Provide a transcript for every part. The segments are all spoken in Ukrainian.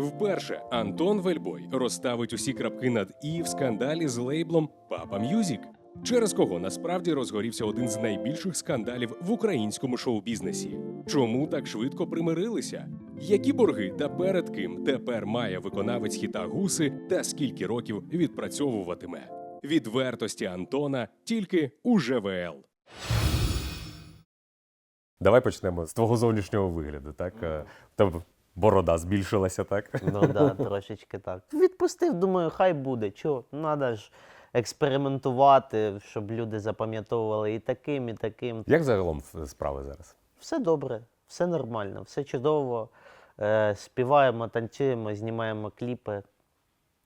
Вперше Антон Вельбой розставить усі крапки над і в скандалі з лейблом Папа М'юзік, через кого насправді розгорівся один з найбільших скандалів в українському шоу-бізнесі. Чому так швидко примирилися? Які борги та перед ким тепер має виконавець хіта гуси та скільки років відпрацьовуватиме? Відвертості Антона тільки у ЖВЛ. Давай почнемо з твого зовнішнього вигляду. Так? Тебе борода збільшилася, так? Ну да, трошечки так. Відпустив, думаю, хай буде. Чого? Надо ж експериментувати, щоб люди запам'ятовували і таким, і таким. Як загалом е, справи зараз? Все добре, все нормально, все чудово. Е, співаємо, танцюємо, знімаємо кліпи,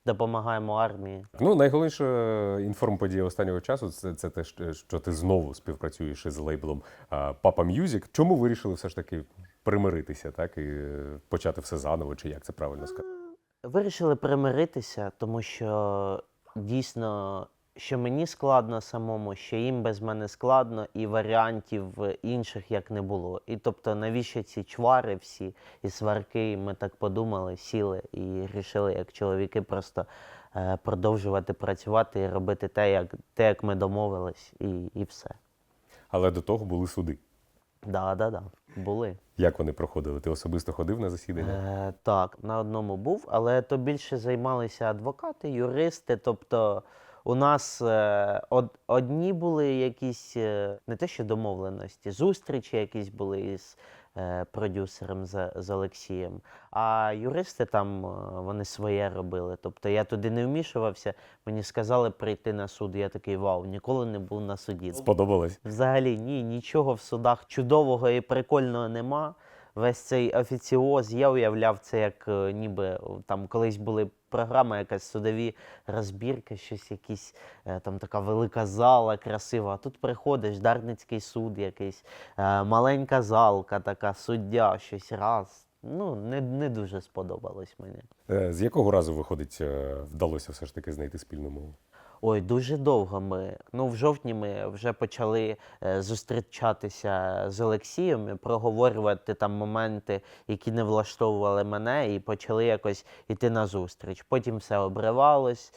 допомагаємо армії. Ну, найголовніша інформподія останнього часу це, це те, що- ти знову співпрацюєш із лейблом а, Papa Music. Чому вирішили все ж таки примиритися, так? І е, почати все заново, чи як це правильно сказати? Вирішили примиритися, тому що дійсно, що мені складно самому, що їм без мене складно, і варіантів інших як не було. І тобто, навіщо ці чвари всі і сварки, І ми так подумали, сіли і вирішили, як чоловіки, просто е, продовжувати працювати і робити те, як, те, як ми домовились, і, і все. Але до того були суди. Да, да, да, були. Як вони проходили? Ти особисто ходив на засідання? Е, так, на одному був, але то більше займалися адвокати, юристи. Тобто у нас е, од, одні були якісь е, не те, що домовленості, зустрічі якісь були із продюсером з, з Олексієм. А юристи там е, вони своє робили. Тобто я туди не вмішувався. Мені сказали прийти на суд. Я такий вау, ніколи не був на суді. Сподобалось? Взагалі ні, нічого в судах чудового і прикольного нема. Весь цей офіціоз, я уявляв це як е, ніби там колись були програми, якась судові розбірки, щось якісь е, там така велика зала красива. А тут приходиш, Дарницький суд якийсь, е, маленька залка, така суддя, щось раз. Ну, не, не дуже сподобалось мені. Е, З якого разу виходить, вдалося все ж таки знайти спільну мову? Ой, дуже довго ми. Ну, в жовтні ми вже почали е, зустрічатися з Олексієм, проговорювати там моменти, які не влаштовували мене, і почали якось йти на зустріч. Потім все обривалось,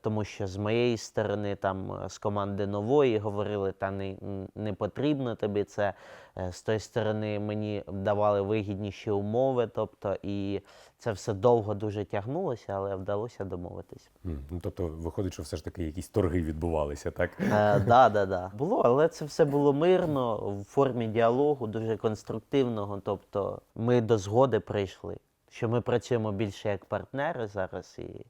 тому що з моєї сторони, там е, з команди нової говорили, та не, не потрібно тобі це. Е, З тої сторони мені давали вигідніші умови, тобто, і це все довго дуже тягнулося, але вдалося домовитись. Ну, тобто, виходить, що все ж таки якісь торги відбувалися, так? Е, да, да, да. Було, але це все було мирно, в формі діалогу, дуже конструктивного. Тобто ми до згоди прийшли, що ми працюємо більше як партнери зараз, і,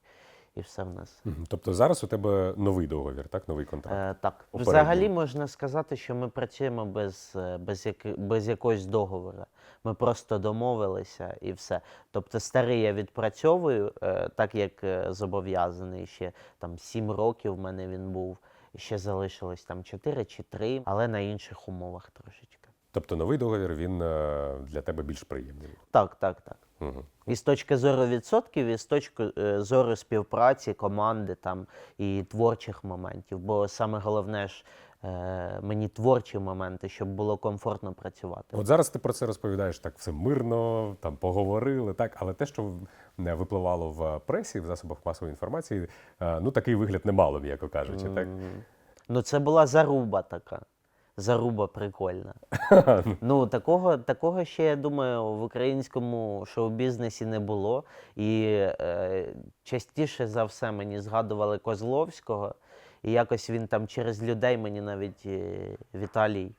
і все в нас. Тобто зараз у тебе новий договір, так? Новий контракт. Е, так. Попередньо. Взагалі можна сказати, що ми працюємо без, е, без, яки, без якогось договору. Ми просто домовилися і все. Тобто старий я відпрацьовую, е, так як е, зобов'язаний ще там 7 років в мене він був. Ще залишилось там 4 чи 3, але на інших умовах трошечки. Тобто новий договір він е, для тебе більш приємний. Так, так, так. Угу. І з точки зору відсотків, і з точки е, зору співпраці, команди там і творчих моментів. Бо саме головне ж е, мені творчі моменти, щоб було комфортно працювати. От зараз ти про це розповідаєш так все мирно, там поговорили, так, але те, що не випливало в пресі, в засобах масової інформації, е, ну такий вигляд не мало, м'яко кажучи, так? Ну, це була заруба така. Заруба прикольна. ну, такого, такого ще, я думаю, в українському шоу-бізнесі не було. І е, частіше за все мені згадували Козловського. І якось він там через людей мені навіть е, Віталій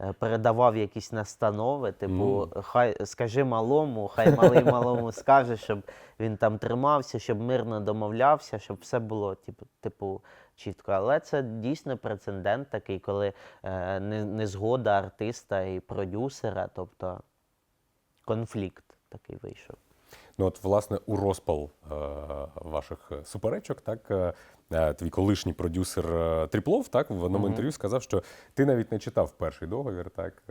е, передавав якісь настанови, типу, хай скажи малому, хай малий малому скаже, щоб він там тримався, щоб мирно домовлявся, щоб все було типу, типу чітко. Але це дійсно прецедент такий, коли е, незгода не згода артиста і продюсера, тобто конфлікт такий вийшов. Ну от, власне, у розпал е, ваших суперечок, так е, е, твій колишній продюсер Тріплов, так в одному інтерв'ю сказав, що ти навіть не читав перший договір, так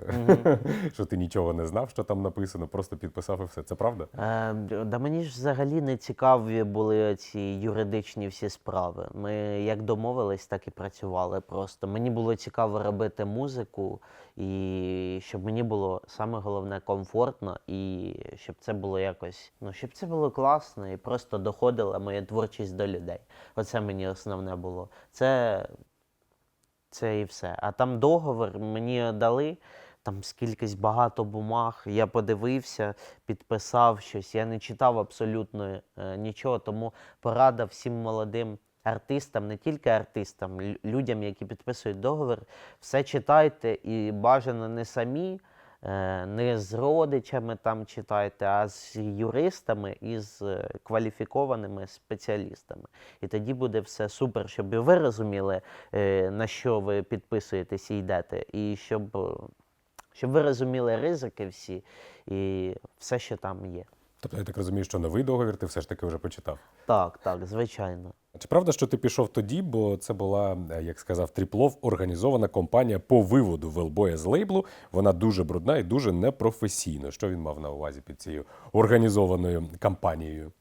що ти нічого не знав, що там написано, просто підписав і все. Це правда? Е, да мені ж взагалі не цікаві були ці юридичні всі справи. Ми як домовились, так і працювали. Просто мені було цікаво робити музику, і щоб мені було саме головне комфортно, і щоб це було якось, ну щоб це було класно, і просто доходила моя творчість до людей. Оце мені основне було. Це це і все. А там договор мені дали, там скількись багато бумаг. Я подивився, підписав щось. Я не читав абсолютно е, нічого, тому порада всім молодим артистам, не тільки артистам, людям, які підписують договір, все читайте і бажано не самі. Е, Не з родичами там читайте, а з юристами і з е, кваліфікованими спеціалістами. І тоді буде все супер, щоб і ви розуміли, е, на що ви підписуєтесь і йдете, і щоб, щоб ви розуміли ризики всі і все, що там є. Тобто я так розумію, що новий договір ти все ж таки вже почитав. Так, так, звичайно. Чи правда, що ти пішов тоді, бо це була, е, як сказав Тріплов, організована компанія по виводу велбоя з лейблу. Вона дуже брудна і дуже непрофесійна. Що він мав на увазі під цією організованою кампанією?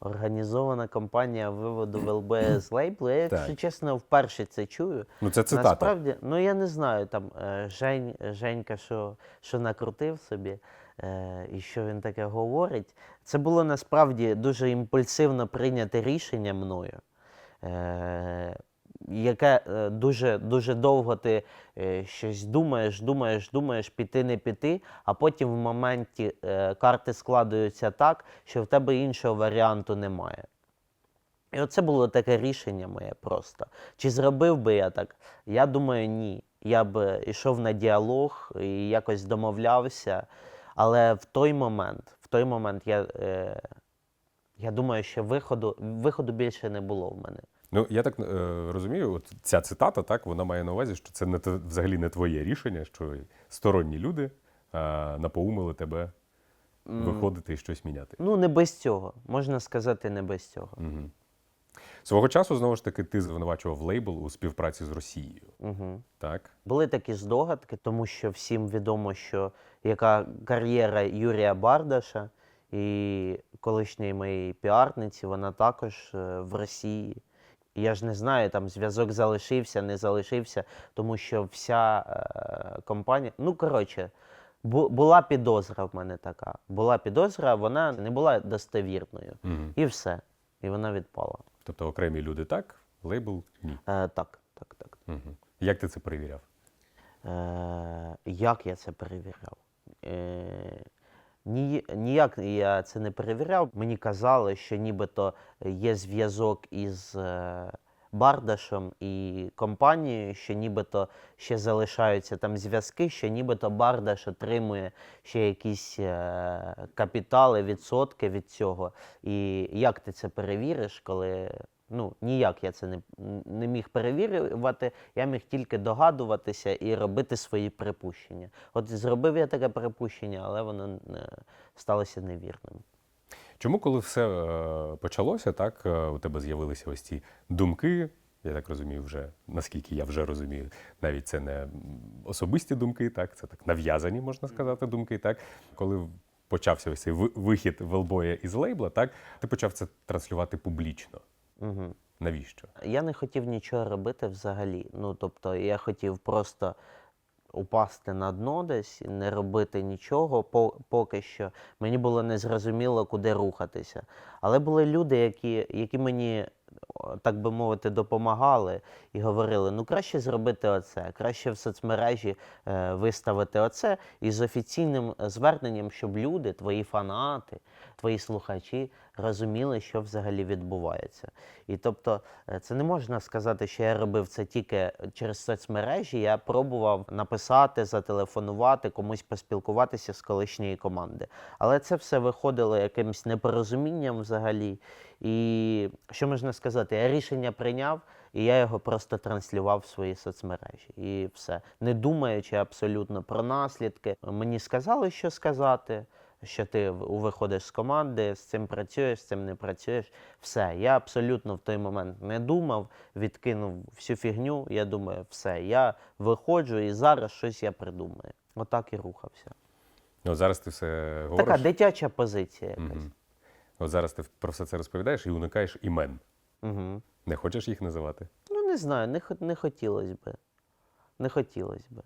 Організована кампанія виводу ВЛБ з лейблу. Я, якщо Так. чесно, вперше це чую. Ну, це цитата. Насправді, ну я не знаю, там е, Жень, Женька, що, що накрутив собі, і що він таке говорить. Це було насправді дуже імпульсивно прийняте рішення мною. Е, яке е, дуже, дуже довго ти е, щось думаєш, думаєш, думаєш, піти, не піти, а потім в моменті е, карти складаються так, що в тебе іншого варіанту немає. І оце було таке рішення моє просто. Чи зробив би я так? Я думаю, ні. Я б йшов на діалог і якось домовлявся. Але в той момент, в той момент я, е, я думаю, що виходу, виходу більше не було в мене. Ну я так е, розумію, от ця цитата, так вона має на увазі, що це не взагалі не твоє рішення, що сторонні люди е, напоумили тебе виходити і щось міняти. Ну, не без цього. Можна сказати, не без цього. Мгм. Свого часу знову ж таки ти звинувачував лейбл у співпраці з Росією. Угу. Так Були такі здогадки, тому що всім відомо, що яка кар'єра Юрія Бардаша і колишньої моєї піарниці, вона також е, в Росії. Я ж не знаю, там зв'язок залишився, не залишився, тому що вся е, компанія. Ну, коротше, бу- була підозра в мене така. Була підозра, вона не була достовірною. Угу. І все. І вона відпала. тобто окремі люди так, лейбл ні. Е, так, так, так. Угу. Як ти це перевіряв? Е, як я це перевіряв? Е, ні, ніяк я це не перевіряв. Мені казали, що нібито є зв'язок із е, Бардашем і компанією, що нібито ще залишаються там зв'язки, що нібито Бардаш отримує ще якісь е, капітали, відсотки від цього. І як ти це перевіриш, коли ну, ніяк я це не, не міг перевірювати, я міг тільки догадуватися і робити свої припущення. От зробив я таке припущення, але воно не сталося невірним. Чому, коли все е, почалося, так е, у тебе з'явилися ось ці думки? Я так розумію, вже наскільки я вже розумію, навіть це не особисті думки, так це так нав'язані, можна сказати, думки. Так, коли почався ось цей вихід велбоя із лейбла, так ти почав це транслювати публічно. Угу. Навіщо? Я не хотів нічого робити взагалі. Ну, тобто, я хотів просто упасти на дно десь, не робити нічого поки що. Мені було незрозуміло, куди рухатися. Але були люди, які, які мені, так би мовити, допомагали і говорили: ну краще зробити оце, краще в соцмережі е, виставити оце і з офіційним зверненням, щоб люди, твої фанати, твої слухачі розуміли, що взагалі відбувається. І тобто, е, це не можна сказати, що я робив це тільки через соцмережі. Я пробував написати, зателефонувати, комусь поспілкуватися з колишньої команди. Але це все виходило якимось непорозумінням взагалі. І що можна сказати, я рішення прийняв. І я його просто транслював в свої соцмережі. І все. Не думаючи абсолютно про наслідки. Мені сказали, що сказати, що ти виходиш з команди, з цим працюєш, з цим не працюєш. Все, я абсолютно в той момент не думав, відкинув всю фігню. Я думаю, все, я виходжу і зараз щось я придумаю. Отак і рухався. От зараз ти все говориш. Така дитяча позиція якась. Мгм. От зараз ти про все це розповідаєш і уникаєш імен. Угу. Не хочеш їх називати? Ну, не знаю, не, не хотілося би. Не хотілося би.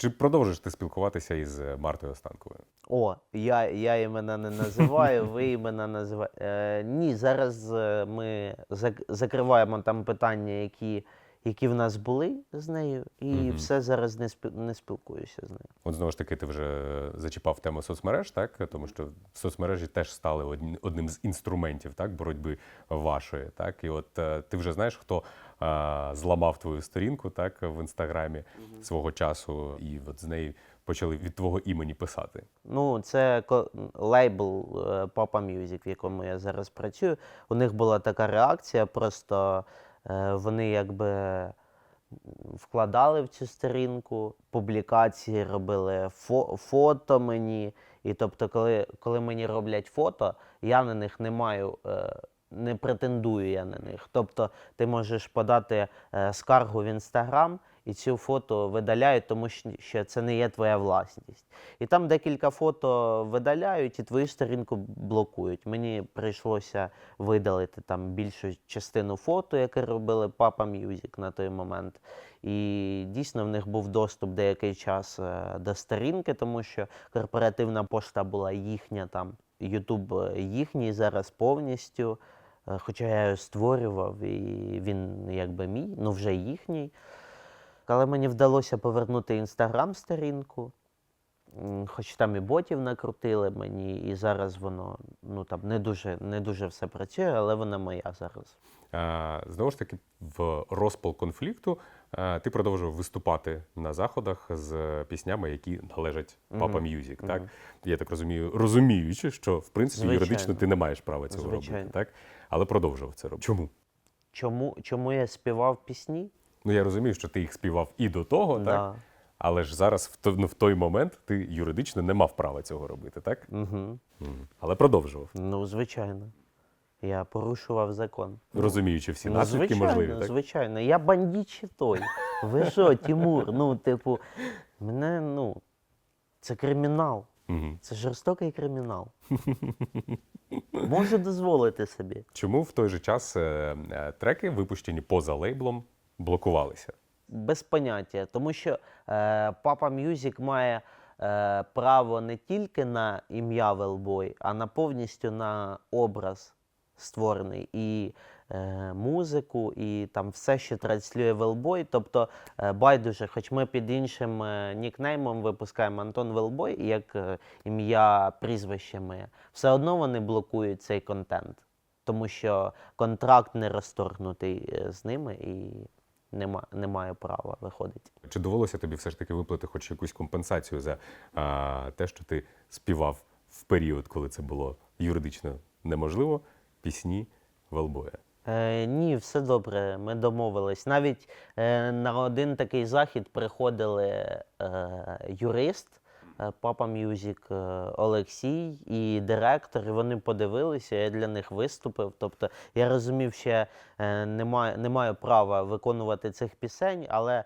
Чи продовжиш ти спілкуватися із е, Мартою Останковою? О, я, я імена не називаю, ви імена називаєте. Е, ні, зараз е, ми зак- закриваємо там питання, які, які в нас були з нею, і Мгм. все зараз не, спіл, не спілкуюся з нею. От знову ж таки, ти вже зачіпав тему соцмереж, так? Тому що соцмережі теж стали одні- одним з інструментів так, боротьби вашої. Так? І от е, ти вже знаєш, хто е, зламав твою сторінку так, в інстаграмі свого часу, і от з неї почали від твого імені писати. Ну, це лейбл е, Papa Music, в якому я зараз працюю. У них була така реакція, просто е, вони якби вкладали в цю сторінку, публікації робили фо- фото мені. І тобто, коли, коли мені роблять фото, я на них не маю. е, Не претендую я на них. Тобто ти можеш подати е, скаргу в інстаграм, і цю фото видаляють, тому що це не є твоя власність. І там декілька фото видаляють і твою сторінку блокують. Мені прийшлося видалити там більшу частину фото, яке робили Papa Music на той момент. І дійсно в них був доступ деякий час е, до сторінки, тому що корпоративна пошта була їхня там. Ютуб е, їхній зараз повністю. Е, Хоча я його створював, і він якби мій, ну вже їхній. Але мені вдалося повернути інстаграм-сторінку, хоч там і ботів накрутили мені, і зараз воно ну, там, не, дуже, не дуже все працює, але вона моя зараз. Е, Знову ж таки, в розпал конфлікту е, ти продовжував виступати на заходах з піснями, які належать Papa Music. Так? Я так розумію, розуміючи, що в принципі Звичайно. юридично ти не маєш права цього робити, так? Але продовжував це робити. Чому? Чому, чому я співав пісні? Ну я розумію, що ти їх співав і до того, так? Але ж зараз в той, ну, в той момент ти юридично не мав права цього робити, так? Угу. Мгм. Але продовжував, Ну, звичайно. Я порушував закон. розуміючи всі Ну, наслідки звичайно, можливі. Так? звичайно. Я бандит той. Ви що, Тимур? Ну, типу, мене, ну, це кримінал. Мгм. Це жорстокий кримінал. Можу дозволити собі. Чому в той же час е, е, треки, випущені поза лейблом, блокувалися? Без поняття. Тому що е, Papa Music має е, право не тільки на ім'я Велбой, а на повністю на образ створений. І музику, і там все, що транслює Велбой. Тобто, е, байдуже, хоч ми під іншим е, нікнеймом випускаємо Антон Велбой, як е, ім'я прізвище моє, все одно вони блокують цей контент. Тому що контракт не розторгнутий е, з ними і нема, немає права виходить. Чи довелося тобі все ж таки виплати хоч якусь компенсацію за а, те, що ти співав в період, коли це було юридично неможливо, пісні Велбоя? Е, ні, все добре, ми домовились. Навіть е, на один такий захід приходили е, юрист е, Papa Music е, Олексій і директор, і вони подивилися, я для них виступив. Тобто я розумів, що е, не, маю, не маю права виконувати цих пісень, але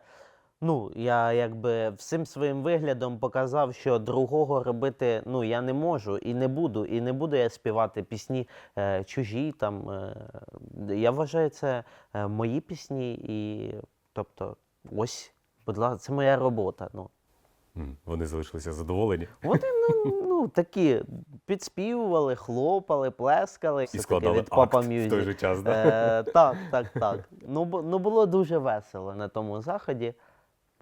ну, я якби всім своїм виглядом показав, що другого робити ну, я не можу і не буду. І не буду я співати пісні е, чужі. Там, е, я вважаю, це е, мої пісні, і тобто, ось, будь ласка, це моя робота. Ну. Вони залишилися задоволені Вони ну, ну, такі підспівували, хлопали, плескали. і Все-таки складали від Papa в той же час. Да? Е, так, так, так. Ну, ну було дуже весело на тому заході.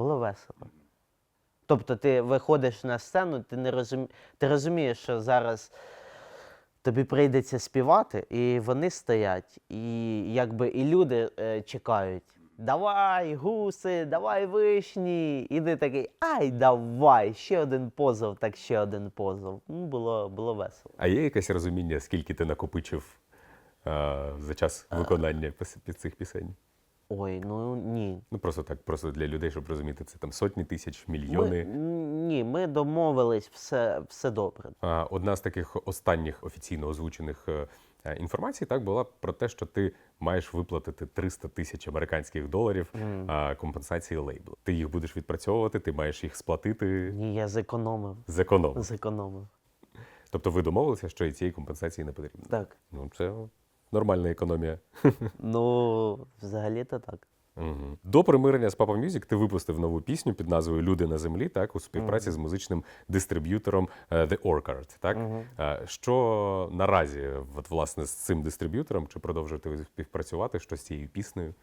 Було весело. Тобто ти виходиш на сцену, ти не розумі... ти розумієш, що зараз тобі прийдеться співати, і вони стоять, і якби і люди е, чекають. Давай, гуси, давай вишні. І ти такий, ай, давай, ще один позов, так ще один позов. Ну, було, було весело. А є якесь розуміння, скільки ти накопичив а, за час виконання пис- під цих пісень? Ой, ну ні. Ну просто так, просто для людей, щоб розуміти, це там сотні тисяч, мільйони. н- ні, ми домовились, все, все добре. А, Одна з таких останніх офіційно озвучених е, е, інформацій так була про те, що ти маєш виплатити 300 тисяч американських доларів а, компенсації лейблу. Ти їх будеш відпрацьовувати, ти маєш їх сплатити Ні, я зекономив. зекономити. Зекономив. Тобто ви домовилися, що і цієї компенсації не потрібно. Так. Ну це нормальна економія. Ну, взагалі-то так. Угу. До примирення з Papa Music ти випустив нову пісню під назвою Люди на землі, так у співпраці з музичним дистриб'ютором е, The Orchard. Так Е, що наразі, от власне з цим дистриб'ютором, чи продовжуєте ви співпрацювати? Що з цією піснею?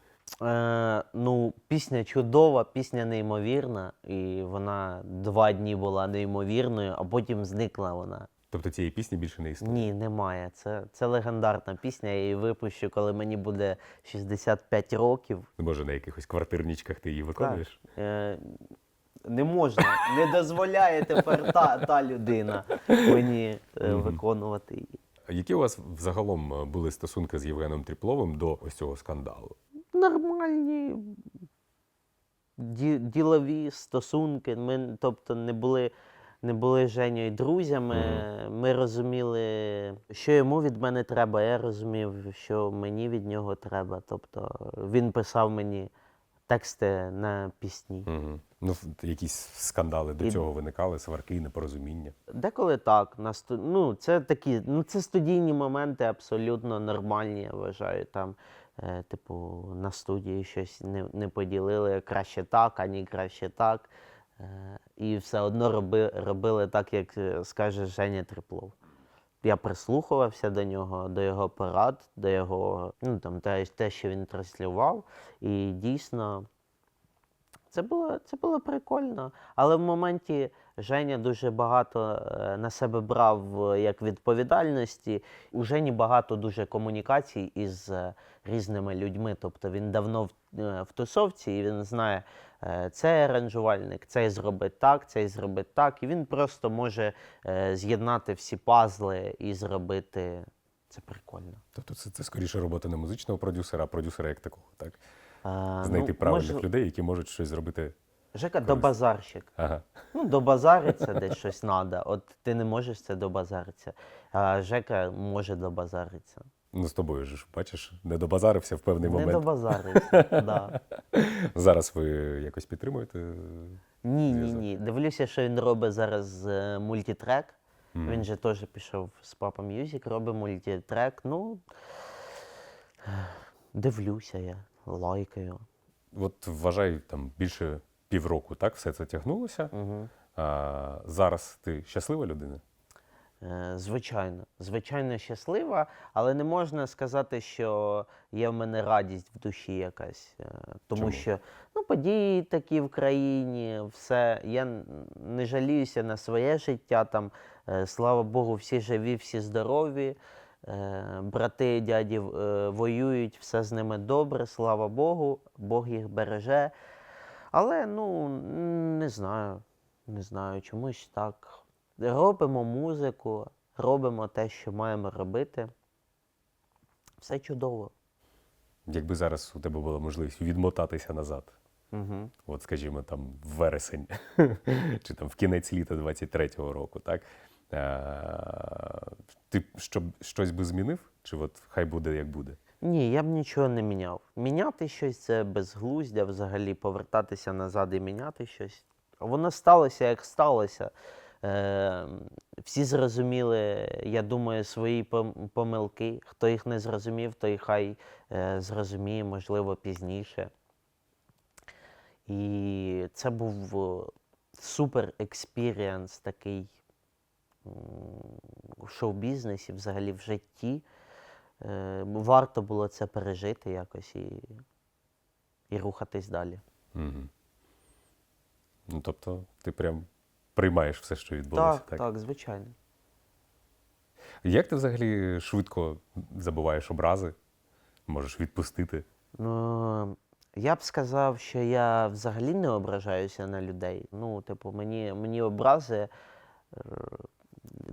Е, ну, пісня чудова, пісня неймовірна, і вона два дні була неймовірною, а потім зникла вона. Тобто цієї пісні більше не існує. Ні, немає. Це, це легендарна пісня. Я її випущу, коли мені буде 65 років. Може, на якихось квартирничках ти її виконуєш? Е, не можна, не дозволяє тепер та, та людина мені е, виконувати її. Які у вас взагалом е, були стосунки з Євгеном Тріпловим до ось цього скандалу? Нормальні ді, ділові стосунки. Ми, тобто, не були, не були з Женєю друзями. Ми розуміли, що йому від мене треба. Я розумів, що мені від нього треба. Тобто він писав мені тексти на пісні. Угу. Ну, якісь скандали до І- цього виникали, сварки, непорозуміння. Деколи так. На сту... ну, це такі, ну, це студійні моменти абсолютно нормальні, я вважаю. Там, е, типу, на студії щось не, не поділили краще так, ані краще так. Е, і все одно роби, робили так, як е, скаже Женя Триплов. Я прислухувався до нього, до його порад, до його, ну там те, те, що він транслював. І дійсно це було, це було прикольно. Але в моменті Женя дуже багато е, на себе брав як відповідальності. У Жені багато дуже комунікацій із різними людьми. Тобто він давно в, в тусовці і він знає, цей аранжувальник, цей зробить так, цей зробить так. І він просто може е, з'єднати всі пазли і зробити це прикольно. Тобто це, це скоріше робота не музичного продюсера, а продюсера як такого, так? Е, Знайти ну, правильних може, людей, які можуть щось зробити. Жека добазарщик. Ага. Ну, добазариться десь щось треба. От ти не можеш це добазаритися. А Жека може добазаритися. Ну, з тобою ж, бачиш, не добазарився в певний Не момент. добазариться. да. Зараз ви якось підтримуєте. Ні, ні, ні. Дивлюся, що він робить зараз е, мультитрек. Він же теж пішов з Papa Music, робить мультитрек. Ну, дивлюся я, лайкаю. От вважай, там більше півроку, так, все це тягнулося. Угу. А, зараз ти щаслива людина? Е, Звичайно, звичайно щаслива, але не можна сказати, що є в мене радість в душі якась. е, Тому Чому? що ну, події такі в країні, все. Я не жаліюся на своє життя. Там, е, слава Богу, всі живі, всі здорові. Брати, дяді воюють, все з ними добре, слава Богу, Бог їх береже. Але ну не знаю, не знаю, чомусь так. Робимо музику, робимо те, що маємо робити. Все чудово. Якби зараз у тебе була можливість відмотатися назад, Угу. от скажімо, там в вересень, чи там в кінець літа 23-го року, так? А, ти щоб щось би змінив? Чи от хай буде як буде? Ні, я б нічого не міняв. Міняти щось це безглуздя, взагалі повертатися назад і міняти щось. Воно сталося, як сталося. Е, всі зрозуміли, я думаю, свої помилки. Хто їх не зрозумів, той хай е, зрозуміє, можливо, пізніше. І це був супер експірієнс такий в шоу-бізнесі, взагалі в житті. Е, варто було це пережити якось і, і рухатись далі. Угу. Ну, тобто, ти прям приймаєш все, що відбулося, так, так, звичайно. Як ти взагалі швидко забуваєш образи? Можеш відпустити? Ну, я б сказав, що я взагалі не ображаюся на людей. Ну, типу, мені, мені образи е,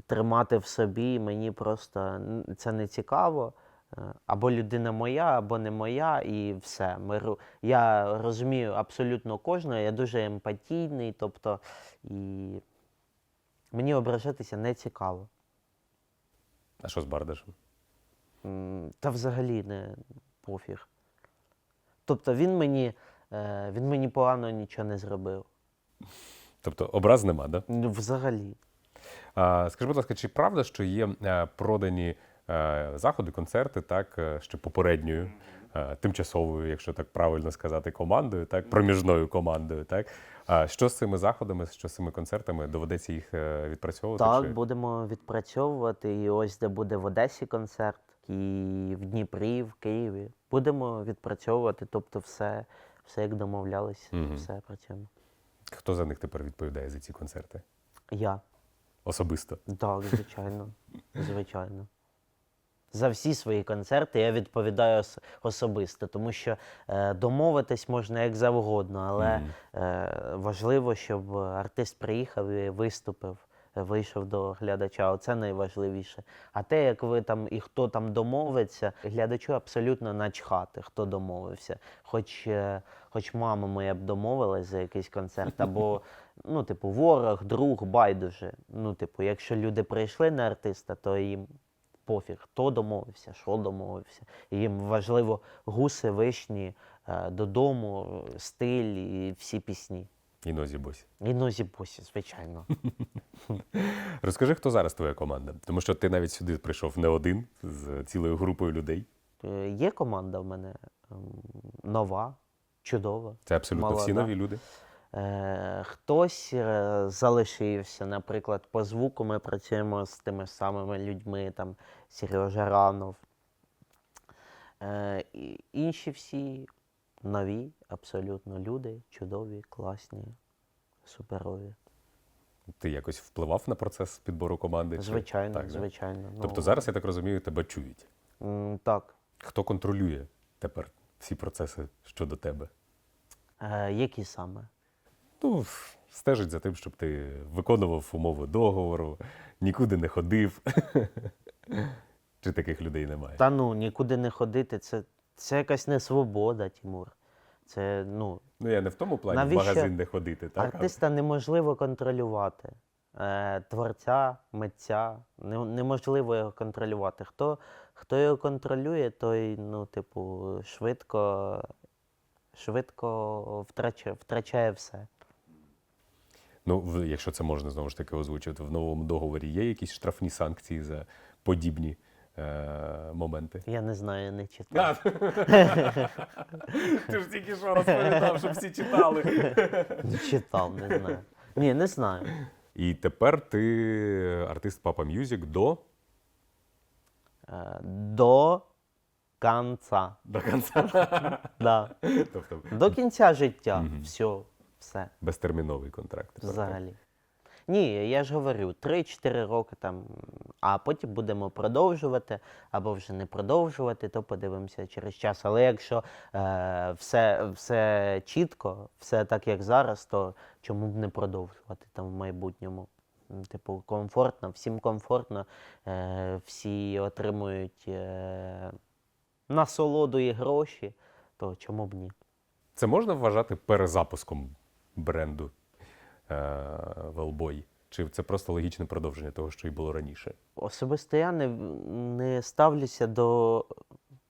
тримати в собі, мені просто це не цікаво. Е, Або людина моя, або не моя, і все. Ми, я розумію абсолютно кожного, я дуже емпатійний, тобто і мені ображатися не цікаво. А що з Бардашем? Та взагалі не пофіг. Тобто він мені, е, він мені погано нічого не зробив. Тобто образ нема, да? Ну, взагалі. А, скажи, будь ласка, чи правда, що є е, продані заходи, концерти, так, е, ще попередньою, е, тимчасовою, якщо так правильно сказати, командою, так, проміжною командою, так? А що з цими заходами, що з цими концертами? Доведеться їх е, відпрацьовувати? Так, чи... будемо відпрацьовувати. І ось де буде в Одесі концерт, і в Дніпрі, в Києві. Будемо відпрацьовувати, тобто все, все як домовлялись, Мгм. все працюємо. Хто за них тепер відповідає за ці концерти? Я. Особисто. Так, звичайно. звичайно. За всі свої концерти я відповідаю особисто, тому що е, домовитись можна як завгодно, але е, важливо, щоб артист приїхав і виступив, е, вийшов до глядача. Оце найважливіше. А те, як ви там і хто там домовиться, глядачу абсолютно начхати, хто домовився. Хоч, е, хоч мама моя б домовилась за якийсь концерт, або ну, типу, ворог, друг, байдуже. Ну, типу, якщо люди прийшли на артиста, то їм пофіг, хто домовився, що домовився. І їм важливо гуси, вишні, е, додому, е, стиль і всі пісні. І нозі босі. І нозі босі, звичайно. Розкажи, хто зараз твоя команда? Тому що ти навіть сюди прийшов не один з цілою групою людей. Е, Є команда в мене ем, нова, чудова. Це абсолютно всі нові люди. Е, Хтось е, залишився, наприклад, по звуку ми працюємо з тими самими людьми, там Сережа Ранов. Е, Інші всі нові, абсолютно люди, чудові, класні, суперові. Ти якось впливав на процес підбору команди? Звичайно, Так, звичайно. Тобто Ну, зараз, я так розумію, тебе чують. Так. Хто контролює тепер всі процеси щодо тебе? Е, Які саме? Ну, стежить за тим, щоб ти виконував умови договору, нікуди не ходив. Чи таких людей немає? Та ну, нікуди не ходити, це, це якась не свобода, Тимур. Це, ну, Ну, я не в тому плані Навіщо в магазин не ходити, так? Артиста неможливо контролювати. Е, творця, митця, не, неможливо його контролювати. Хто, хто його контролює, той, ну, типу, швидко, швидко втрачає, втрачає все. Ну, в- якщо це можна знову ж таки озвучити, в новому договорі є якісь штрафні санкції за подібні е- моменти? Я не знаю, я не читав. Ти ж тільки що розповідав, щоб всі читали. Не читав, не знаю. Ні, не знаю. І тепер ти артист Папа Мюзик до, Е, до кінця. до кінця. Да. Тобто До кінця життя. Все, все. безтерміновий контракт. так? Взагалі. Ні, я ж говорю, 3-4 роки там, а потім будемо продовжувати, або вже не продовжувати, то подивимося через час. Але якщо е, все, все чітко, все так, як зараз, то чому б не продовжувати там в майбутньому? Типу, комфортно, всім комфортно, е, всі отримують е, насолоду і гроші, то чому б ні? Це можна вважати перезапуском бренду е- Велбой? Чи це просто логічне продовження того, що й було раніше? Особисто я не, не ставлюся до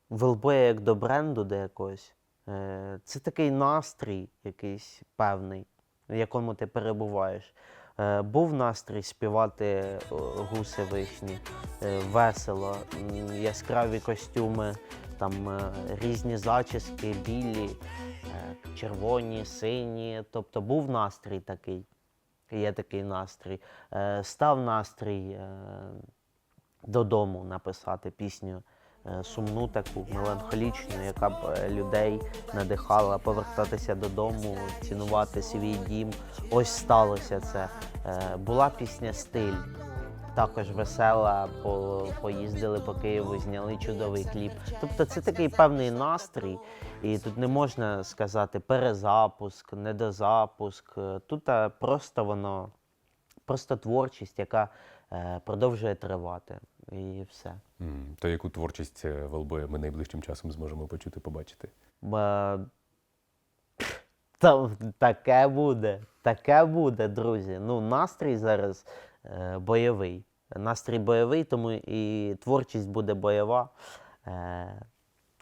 велбоя як до бренду до якогось. Е, Це такий настрій якийсь певний, в якому ти перебуваєш. Е, Був настрій співати гуси вишні, е, весело, яскраві костюми, там е, різні зачіски, білі, е, червоні, сині. Тобто був настрій такий. Є такий настрій. Е, Став настрій додому написати пісню сумну таку, меланхолічну, яка б людей надихала повертатися додому, цінувати свій дім. Ось сталося це. Була пісня Стиль. Також весела, по, поїздили по Києву, зняли чудовий кліп. Тобто це такий певний настрій, і тут не можна сказати перезапуск, недозапуск. Тут е, просто воно, просто творчість, яка е, продовжує тривати. і все. М, То яку творчість е, Велбоя ми найближчим часом зможемо почути, побачити? Ба... Там таке буде, таке буде, друзі. Ну, настрій зараз бойовий. Настрій бойовий, тому і творчість буде бойова. Е,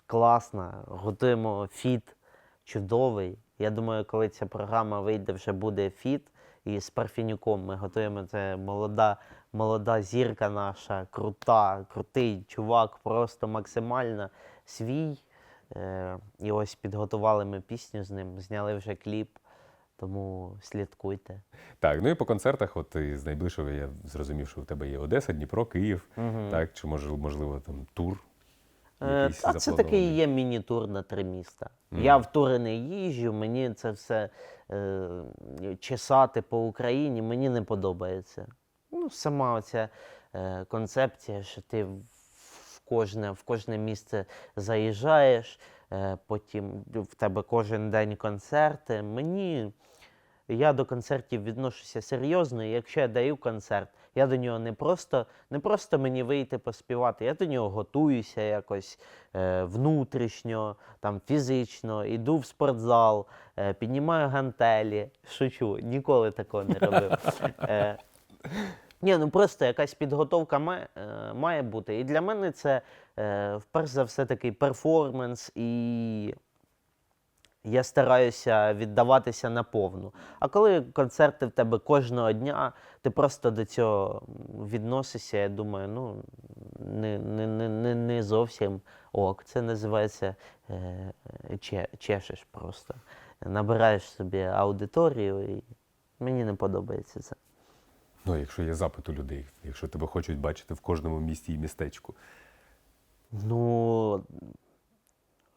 класна. Готуємо фіт чудовий. Я думаю, коли ця програма вийде, вже буде фіт. І з Парфінюком ми готуємо це молода, молода зірка наша, крута, крутий чувак, просто максимально свій. Е, і ось підготували ми пісню з ним, зняли вже кліп, тому слідкуйте. Так, ну і по концертах, от з найближчого я зрозумів, що у тебе є Одеса, Дніпро, Київ, так, чи може, можливо там тур. Е, якийсь а це такий запланований? є міні-тур на три міста. Я в тури не їжджу, мені це все е, чесати по Україні, мені не подобається. Ну, сама оця е, концепція, що ти в в кожне, в кожне місце заїжджаєш, е, потім в тебе кожен день концерти. Мені я до концертів відношуся серйозно. І якщо я даю концерт, я до нього не просто, не просто мені вийти поспівати, я до нього готуюся якось е, внутрішньо, там, фізично, йду в спортзал, е, піднімаю гантелі. Шучу, ніколи такого не робив. Е, ні, ну просто якась підготовка має, е, має бути. І для мене це е, вперше за все такий перформанс, і я стараюся віддаватися наповну. А коли концерти в тебе кожного дня, ти просто до цього відносишся, я думаю, ну не, не, не, не, не зовсім ок. Це називається е, чешеш просто. Набираєш собі аудиторію, і мені не подобається це. Ну, якщо є запит у людей, якщо тебе хочуть бачити в кожному місті і містечку. Ну,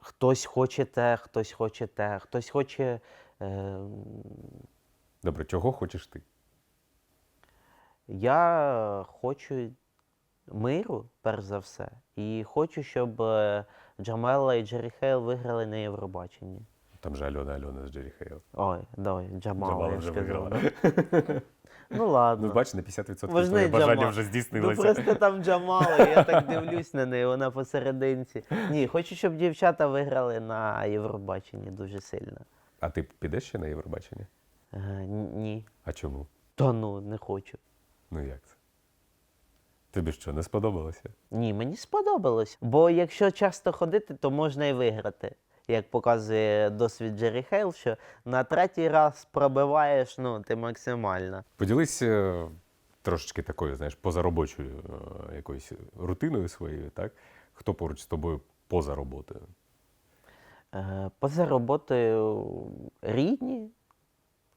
хтось хоче те, хтось хоче те, хтось хоче. Е, Добре, чого хочеш ти? я хочу миру, перш за все, і хочу, щоб е, Джамела і Джері Хейл виграли на Євробаченні. Там же Альона Альона з Джері Хейл. Ой, давай, Джамала, Джамала я вже сказав. виграла. Ну ладно. Ну, бач, на 50% Можна твоє бажання Джамал. вже Ну здійснилося. просто там Джамала, я так дивлюсь на неї, вона посерединці. Ні, хочу, щоб дівчата виграли на Євробаченні дуже сильно. А ти підеш ще на Євробачення? Е, ні. А чому? Та ну, не хочу. Ну як це? Тобі що, не сподобалося? Ні, мені сподобалось. Бо якщо часто ходити, то можна і виграти. Як показує досвід Джері Хейл, що на третій раз пробиваєш, ну, ти максимально. Поділись е, трошечки такою, знаєш, позаробочою е, якоюсь рутиною своєю, так? Хто поруч з тобою поза роботою? Е, поза роботою рідні,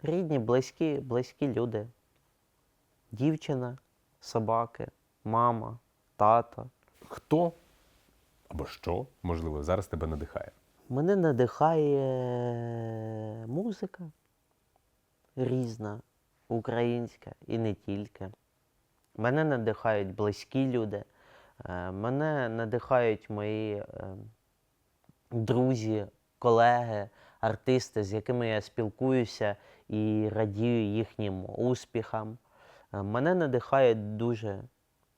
рідні, близькі, близькі люди. Дівчина, собаки, мама, тато. Хто або що, можливо, зараз тебе надихає? Мене надихає музика різна, українська і не тільки. Мене надихають близькі люди, е, мене надихають мої е, друзі, колеги, артисти, з якими я спілкуюся і радію їхнім успіхам. Е, Мене надихає дуже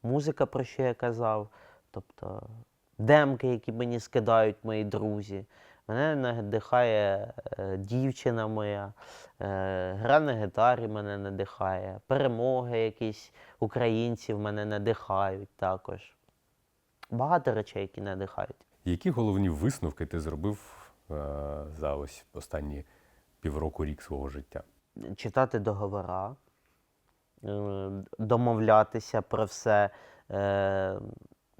музика, про що я казав, тобто демки, які мені скидають мої друзі. Мене надихає е, дівчина моя, е, гра на гітарі мене надихає, перемоги якісь українців мене надихають також. Багато речей, які надихають. Які головні висновки ти зробив е, за ось останні півроку рік свого життя? читати договора, е, домовлятися про все, е,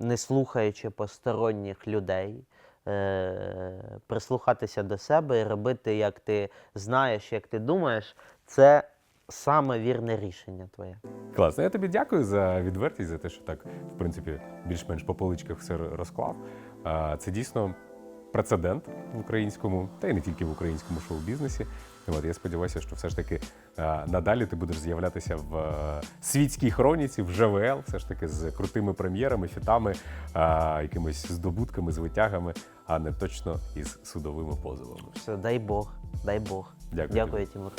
не слухаючи посторонніх людей, е, прислухатися до себе і робити, як ти знаєш, як ти думаєш, це саме вірне рішення твоє. Класно, я тобі дякую за відвертість, за те, що так, в принципі, більш-менш по поличках все розклав. Це дійсно прецедент в українському, та й не тільки в українському шоу-бізнесі. От, я сподіваюся, що все ж таки надалі ти будеш з'являтися в е, світській хроніці, в ЖВЛ, все ж таки з крутими прем'єрами, фітами, якимись здобутками, звитягами, а не точно із судовими позовами. Все, дай Бог, дай Бог. Дякую Дякую, Тимур.